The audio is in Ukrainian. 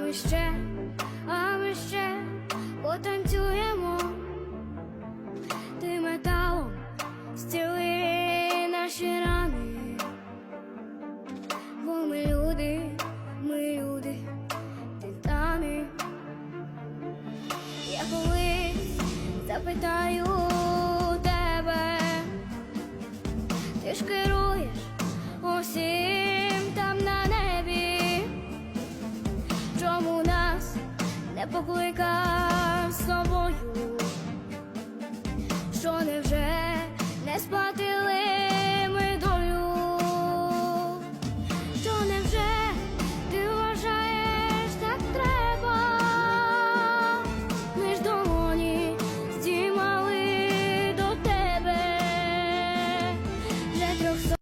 ми ще, а ми ще потанцюємо. Ти металом зціли наші рани. Бо ми люди, ми люди, титани. Я колись запитаю тебе, ти ж керуєш усім покликав собою, що не спа.